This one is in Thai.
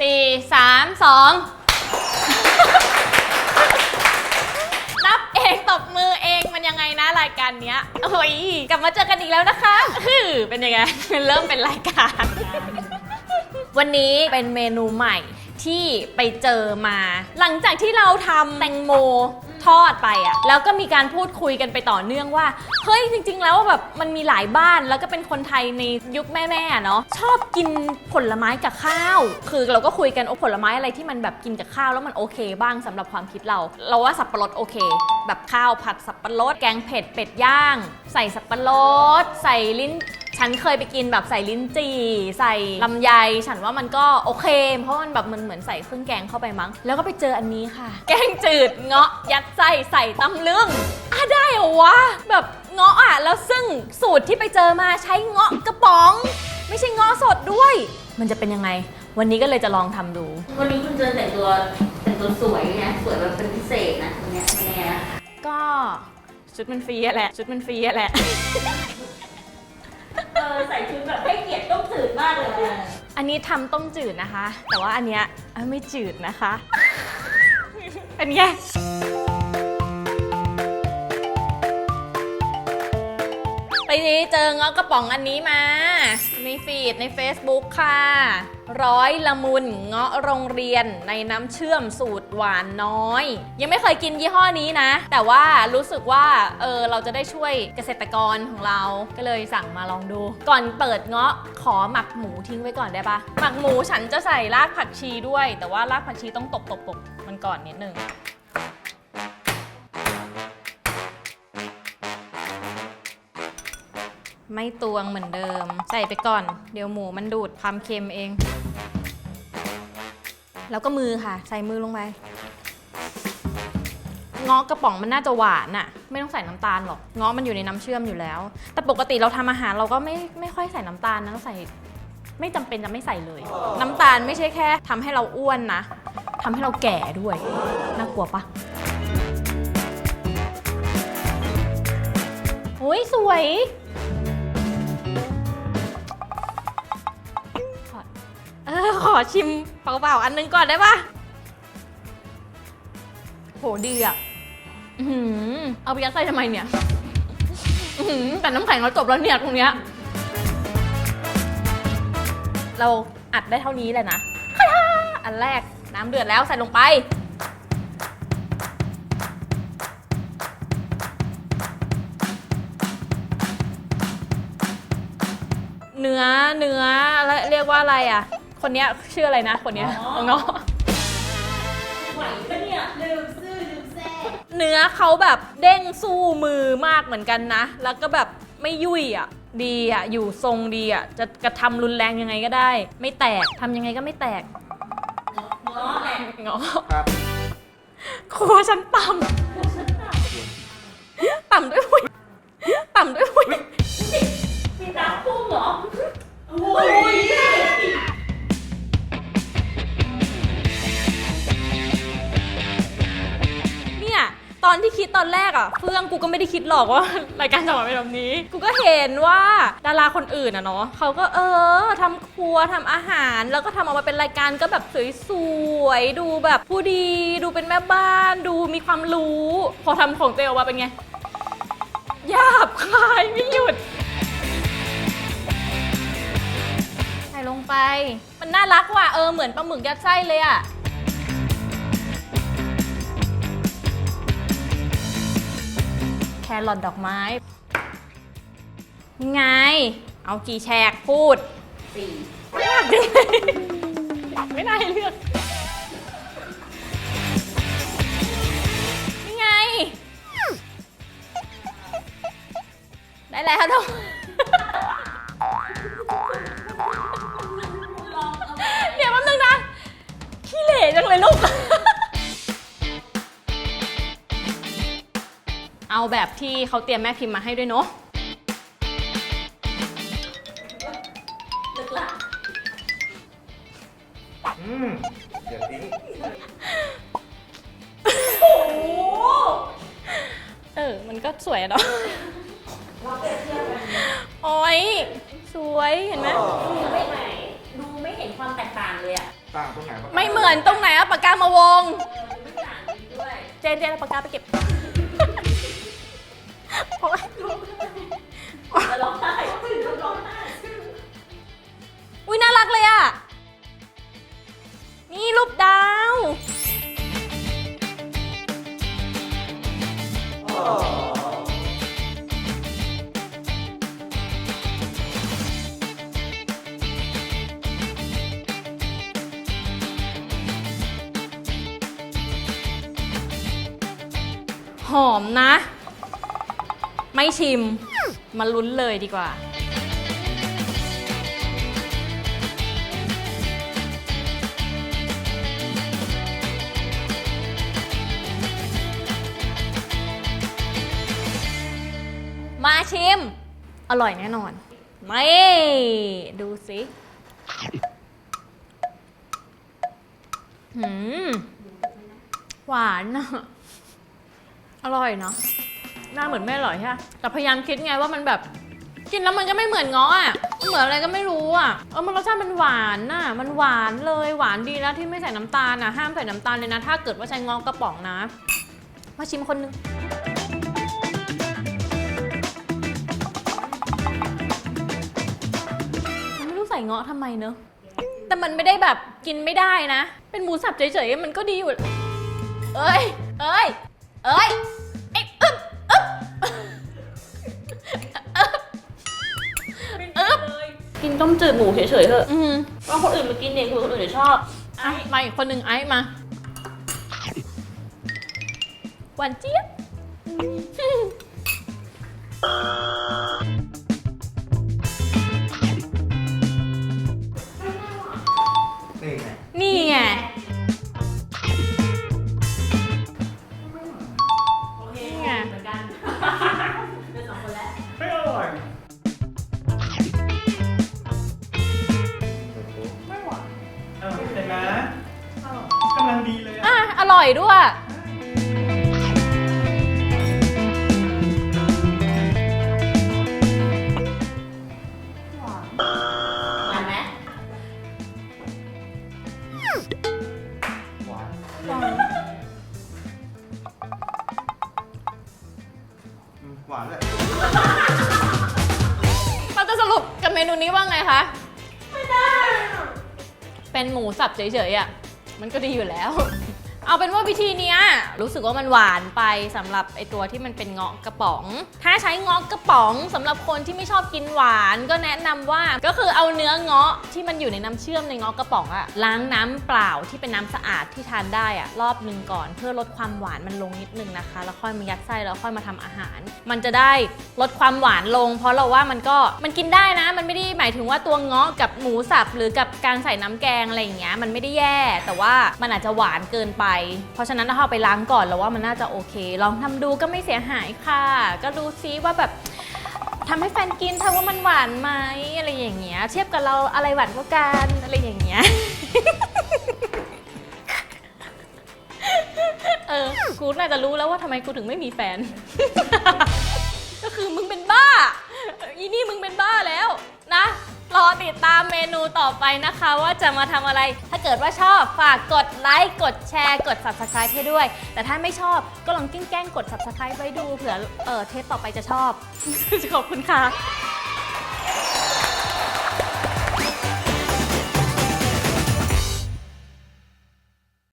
สี่สามสองนับเองตบมือเองมันยังไงนะรายการเนี้ยโอ้ยกลับมาเจอกันอีกแล้วนะคะคือเป็นยังไง เริ่มเป็นรายการ วันนี้เป็นเมนูใหม่ที่ไปเจอมา หลังจากที่เราทำแตงโม ทอดไปอะแล้วก็มีการพูดคุยกันไปต่อเนื่องว่า เฮ้ยจริง ๆ แล้วแบบมันมีหลายบ้านแล้วก็เป็นคนไทยในยุคแม่ๆเนาะชอบกินผลไม้กับข้าว คือเราก็คุยกันโอ้ผลไม้อะไรที่มันแบบกินกับข้าวแล้วมันโอเค บ้างสำหรับความคิดเรา เราว่าสับปะรดโอเค แบบข้าวผัดสับปะรดแกงเผ็ดเป็ดย่าง ใส่สับปะรด ใส่ลิ้น ฉันเคยไปกินแบบใส่ลิ้นจี่ ใส่ลำไย ฉันว่ามันก็โอเค เพราะมันแบบมันเหมือนใส่เครื่องแกงเข้าไปมั้ง แล้วก็ไปเจออันนี้ค่ะ แกงจืดเงาะยัดไส้ใส่ตำลึงอะได้เหรอวะ แบบเงาะอะแล้วซึ่งสูตรที่ไปเจอมาใช้เงาะกระป๋อง ไม่ใช่เงาะสดด้วย มันจะเป็นยังไง วันนี้ก็เลยจะลองทำดู วันนี้คุณเจอแต่งตัวแต่งตัวสวยไงสวยแบบเป็นพิเศษนะวันเนี้ยเป็นไงนะก็ชุดมันฟรีอะแหละ ชุดมันฟรีอะแหละเอใส่ชุดแบบให้เกียรติต้มจืดมากเลยอะอันนี้ทำต้มจืดนะคะ แต่ว่าอันเนี้ยเอ้ยไม่จืดนะคะ เป็นไง ไปเจอเงาะกระป๋องอันนี้มา ในฟีดใน Facebook ค่ะ ร้อยละมุนเงาะโรงเรียนในน้ำเชื่อมสูตรหวานน้อย ยังไม่เคยกินยี่ห้อนี้นะ แต่ว่ารู้สึกว่าเออเราจะได้ช่วยเกษตรกรของเราก็เลยสั่งมาลองดู ก่อนเปิดเงาะขอหมักหมูทิ้งไว้ก่อนได้ปะหมักหมูฉันจะใส่รากผักชีด้วย แต่ว่ารากผักชีต้องตบตบตบมันก่อนนิดนึง ไม่ตวงเหมือนเดิม ใส่ไปก่อน เดี๋ยวหมูมันดูดความเค็มเอง แล้วก็มือค่ะ ใส่มือลงไปเงาะกระป๋องมันน่าจะหวานอะไม่ต้องใส่น้ำตาลหรอกเงาะมันอยู่ในน้ำเชื่อมอยู่แล้ว แต่ปกติเราทำอาหารเราก็ไม่ไม่ค่อยใส่น้ำตาลนะใส่ไม่จำเป็นจะไม่ใส่เลย น้ำตาลไม่ใช่แค่ทำให้เราอ้วนนะทำให้เราแก่ด้วยน่ากลัวปะโอ้ยสวย ออขอชิมเปล่าๆอันนึงก่อนได้ปะโหดีอะอื้อหือเอาไปยัดใส่ทำไมเนี่ยอื้อหือแต่น้ำแข็งเราจบแล้วเนี่ยตรงเนี้ย เราอัดได้เท่านี้เลยนะอันแรกน้ำเดือดแล้วใส่ลงไป เนื้อเนื้อแล้วเรียกว่าอะไรอะ คนเนี้ยชื่ออะไรนะคนเนี้ยเนาะไหวปะเนี่ยลืมซื่อลืมแซ่เนื้อเขาแบบเด้งสู้มือมากเหมือนกันนะ แล้วก็แบบไม่ยุ่ยอะ ดีอะ อยู่ทรงดีอะ จะกระทำรุนแรงยังไงก็ได้ ไม่แตกทำยังไงก็ไม่แตกเนาะแหละเงาะครับ ครัวฉันต่ำต่ำด้วย เฟื่องกูก็ไม่ได้คิดหรอกว่า รายการจะมาเป็นแบบนี้ กูก็เห็นว่าดาราคนอื่นอะเนาะเขาก็เออทำครัวทำอาหาร แล้วก็ทำออกมาเป็นรายการก็แบบสวยๆดูแบบผู้ดี ดูเป็นแม่บ้าน ดูมีความรู้ พอทำของเจลออกมาเป็นไงหยาบคายไม่หยุด ใส่ลงไป มันน่ารักว่ะเออเหมือนปลาหมึกยัดไส้เลยอะ แครอทดอกไม้งไง เอากี่แฉกพูดสี่ยากจังเลยไม่น่าให้เลือกนี่ไง ได้แล้วทุกเดี๋ยวแป๊บนึงนะขี้เหร่จังเลยลูก แบบที่เขาเตรียมแม่พิมพ์มาให้ด้วยเนาะลึกละอืมอย่าทิ้งโอ้โหเออ มันก็สวยอะเนาะโอ้ยสวยเห็นไหม ดูไม่ไหนดูไม่เห็นความแตกต่างเลยอะต่างตรงไหนบ้าง ไม่เหมือนตรงไหนอะปากกามาวง ไม่ต่างจริงด้วย เจนเจนเอาปากกาไปเก็บโอ๊ย จะร้องไห้จะร้องไห้อุ้ยน่ารักเลยอะ นี่รูปดาว หอมนะ ไม่ชิม มาลุ้นเลยดีกว่า มาชิม อร่อยแน่นอน ไม่ ดูสิหืม หวานอะอร่อยเนาะ หน้าเหมือนไม่อร่อยใช่ปะแต่พยายามคิดไงว่ามันแบบ กินแล้วมันก็ไม่เหมือนง้ออะมันเหมือนอะไรก็ไม่รู้อะ เออมันรสชาติมันหวานน่ะ มันหวานเลยหวานดีนะที่ไม่ใส่น้ำตาลน่ะ ห้ามใส่น้ำตาลเลยนะ ถ้าเกิดว่าใช้งอกระป๋องนะ มาชิมคนนึง ไม่รู้ใส่เงาะทำไมเนอะ แต่มันไม่ได้แบบกินไม่ได้นะ เป็นหมูสับเฉยๆ มันก็ดีอยู่ เอ้ย เอ้ย เอ้ยเอ้ย กินต้มจืดหมูเฉยๆเถอะอืมว่าคนอื่นมากินเองคือคนอื่นจะชอบอะมาอีกคนหนึ่งไอ้มา หวานเจี๊ยบ หวานเลยเราจะสรุปกับเมนูนี้ว่าไงคะ ไม่ได้ เป็นหมูสับเฉยๆอะ มันก็ดีอยู่แล้ว เอาเป็นว่าวิธีเนี้ยรู้สึกว่ามันหวานไปสำหรับไอตัวที่มันเป็นเงาะกระป๋อง ถ้าใช้เงาะกระป๋องสำหรับคนที่ไม่ชอบกินหวาน ก็แนะนำว่าก็คือเอาเนื้อเงาะที่มันอยู่ในน้ำเชื่อมในเงาะกระป๋องอะล้างน้ำเปล่าที่เป็นน้ำสะอาดที่ทานได้อะรอบหนึ่งก่อนเพื่อลดความหวานมันลงนิดนึงนะคะ แล้วค่อยมายัดไส้แล้วค่อยมาทำอาหาร มันจะได้ลดความหวานลง เพราะเราว่ามันก็มันกินได้นะ มันไม่ได้หมายถึงว่าตัวเงาะกับหมูสับหรือกับการใส่น้ำแกงอะไรอย่างเงี้ยมันไม่ได้แย่ แต่ว่ามันอาจจะหวานเกินไปเพราะฉะนั้นถ้าเอาไปล้างก่อนแล้วว่ามันน่าจะโอเค ลองทำดูก็ไม่เสียหายค่ะ ก็ดูซิว่าแบบทำให้แฟนกินเธอว่ามันหวานไหมอะไรอย่างเงี้ย เทียบกับเราอะไรหวานกว่ากันอะไรอย่างเงี้ยเออกูน่าจะรู้แล้วว่าทำไมกูถึงไม่มีแฟน ก็คือมึงเป็นบ้า อีนี่มึงเป็นบ้าแล้วนะ รอติดตามเมนูต่อไปนะคะ ว่าจะมาทำอะไร ถ้าเกิดว่าชอบฝากกดไลค์ กดแชร์ กด subscribe ให้ด้วย แต่ถ้าไม่ชอบก็ลองกิ้งแกล้งกด subscribe ไว้ดูเผื่อเออเทปต่อไปจะชอบ ขอบคุณค่ะ